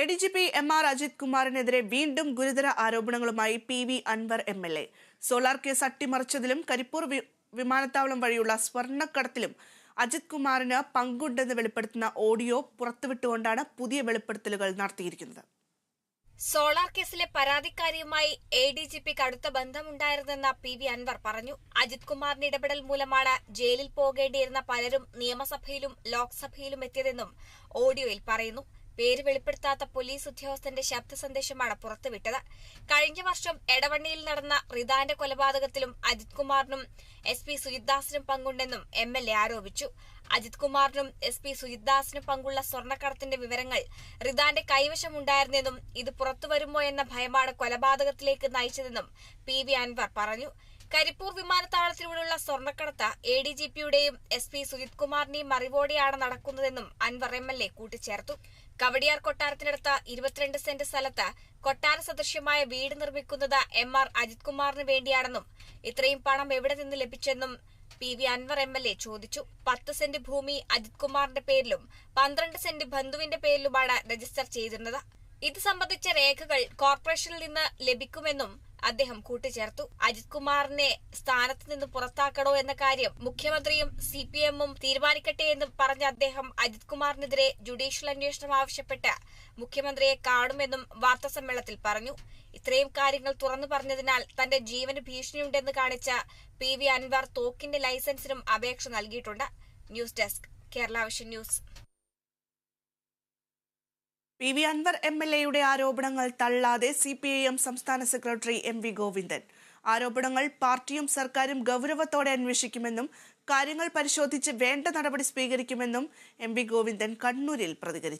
A D G P M R Ajith കുമാറിനെതിരെ വീണ്ടും ഗുരുതര ആരോപണങ്ങളുമായി P V Anvar M L A. Solar case അട്ടിമറിച്ചതിലും Karipur വിമാനത്താവളം വഴിയുള്ള സ്വർണക്കടത്തിലും അജിത് കുമാറിന് പങ്കുണ്ടെന്ന് വെളിപ്പെടുത്തുന്ന ഓഡിയോ പുറത്തുവിട്ടുകൊണ്ടാണ് പുതിയ വെളിപ്പെടുത്തലുകൾ നടത്തിയിരിക്കുന്നത്. സോളാർ കേസിലെ പരാതിക്കാരിയുമായി എ ഡി ജി പിക്ക് അടുത്ത ബന്ധമുണ്ടായിരുന്നെന്ന പി വി അൻവർ പറഞ്ഞു. അജിത് കുമാറിന്റെ ഇടപെടൽ മൂലമാണ് ജയിലിൽ പോകേണ്ടിയിരുന്ന പലരും നിയമസഭയിലും ലോക്സഭയിലും എത്തിയതെന്നും ഓഡിയോയിൽ പറയുന്നു. പേര് വെളിപ്പെടുത്താത്ത പോലീസ് ഉദ്യോഗസ്ഥന്റെ ശബ്ദ സന്ദേശമാണ് പുറത്തുവിട്ടത്. കഴിഞ്ഞ വർഷം എടവണ്ണയിൽ നടന്ന റിദാന്റെ കൊലപാതകത്തിലും അജിത് കുമാറിനും എസ് പി സുജിത്ദാസിനും പങ്കുണ്ടെന്നും എം എൽ എ ആരോപിച്ചു. അജിത് കുമാറിനും എസ് പി സുജിത്ദാസിനും പങ്കുള്ള സ്വർണക്കടത്തിന്റെ വിവരങ്ങൾ റിദാന്റെ കൈവശമുണ്ടായിരുന്നെന്നും ഇത് പുറത്തുവരുമോ എന്ന ഭയമാണ് കൊലപാതകത്തിലേക്ക് നയിച്ചതെന്നും പി വി അൻവർ പറഞ്ഞു. കരിപ്പൂർ വിമാനത്താവളത്തിലൂടെയുള്ള സ്വർണക്കടത്ത് എ ഡി ജി പിയുടെയും എസ് പി സുജിത് കുമാറിന്റെയും അറിവോടെയാണ് നടക്കുന്നതെന്നും അൻവർ എം എൽ എ കൂട്ടിച്ചേർത്തു. കവടിയാർ കൊട്ടാരത്തിനടുത്ത് ഇരുപത്തിരണ്ട് സെന്റ് സ്ഥലത്ത് കൊട്ടാര സദൃശ്യമായ വീട് നിർമ്മിക്കുന്നത് എം ആർ അജിത് കുമാറിന് വേണ്ടിയാണെന്നും ഇത്രയും പണം എവിടെ നിന്ന് ലഭിച്ചെന്നും P V Anvar M L A ചോദിച്ചു. പത്ത് സെന്റ് ഭൂമി അജിത് കുമാറിന്റെ പേരിലും പന്ത്രണ്ട് സെന്റ് ബന്ധുവിന്റെ പേരിലുമാണ് രജിസ്റ്റർ ചെയ്തിരുന്നത്. ഇത് സംബന്ധിച്ച രേഖകൾ കോർപ്പറേഷനിൽ നിന്ന് ലഭിക്കുമെന്നും അദ്ദേഹം കൂട്ടിച്ചേർത്തു. അജിത് കുമാറിനെ സ്ഥാനത്ത് നിന്ന് പുറത്താക്കണോ എന്ന കാര്യം മുഖ്യമന്ത്രിയും സി പി എമ്മും തീരുമാനിക്കട്ടെ എന്ന് പറഞ്ഞ അദ്ദേഹം അജിത് കുമാറിനെതിരെ ജുഡീഷ്യൽ അന്വേഷണം ആവശ്യപ്പെട്ട് മുഖ്യമന്ത്രിയെ കാണുമെന്നും വാർത്താ സമ്മേളനത്തിൽ പറഞ്ഞു. ഇത്രയും കാര്യങ്ങൾ തുറന്നു പറഞ്ഞതിനാൽ തന്റെ ജീവന് ഭീഷണിയുണ്ടെന്ന് കാണിച്ച പി വി അൻവർ തോക്കിന്റെ ലൈസൻസിനും അപേക്ഷ നൽകിയിട്ടുണ്ട്. News desk Kerala vision news. P V Anvar M L എയുടെ ആരോപണങ്ങൾ തള്ളാതെ സി പി ഐ എം സംസ്ഥാന സെക്രട്ടറി എം വി ഗോവിന്ദൻ. ആരോപണങ്ങൾ പാർട്ടിയും സർക്കാരും ഗൗരവത്തോടെ അന്വേഷിക്കുമെന്നും കാര്യങ്ങൾ പരിശോധിച്ച് വേണ്ട നടപടി സ്വീകരിക്കുമെന്നും എം വി ഗോവിന്ദൻ കണ്ണൂരിൽ പ്രതികരിച്ചു.